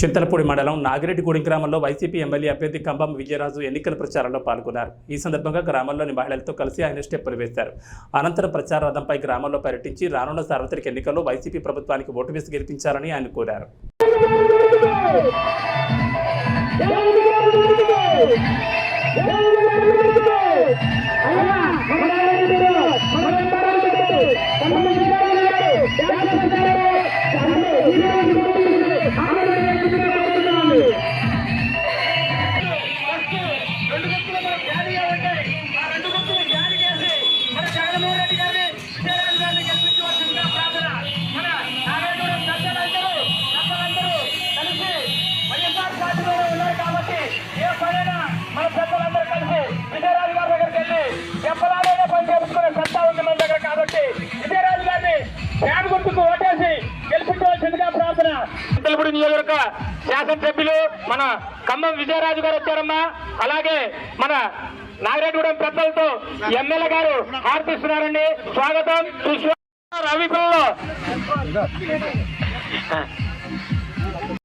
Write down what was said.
చింతలపూడి మండలం నాగిరెడ్డిగూడెం గ్రామంలో YCP MLA అభ్యర్థి కంబం విజయరాజు ఎన్నికల ప్రచారంలో పాల్గొన్నారు. ఈ సందర్భంగా గ్రామంలోని మహిళలతో కలిసి ఆయన స్టెప్పులు వేశారు అనంతరం ప్రచార రథంపై గ్రామంలో పర్యటించి రానున్న సార్వత్రిక ఎన్నికల్లో వైసీపీ ప్రభుత్వానికి ఓటు వేసి గెలిపించాలని ఆయన కోరారు. ఓటేసి గెలిపించవలసిందిగా ప్రార్థన. తెలుపుడు నియోజకవర్గ శాసనసభ్యులు మన ఖమ్మం విజయరాజు గారు వచ్చారమ్మా. అలాగే మన నాగరెడ్డిగూడెం పెద్దలతో ఎమ్మెల్యే గారు ఆర్పిస్తున్నారండి స్వాగతం. సుస్వాగతం రవి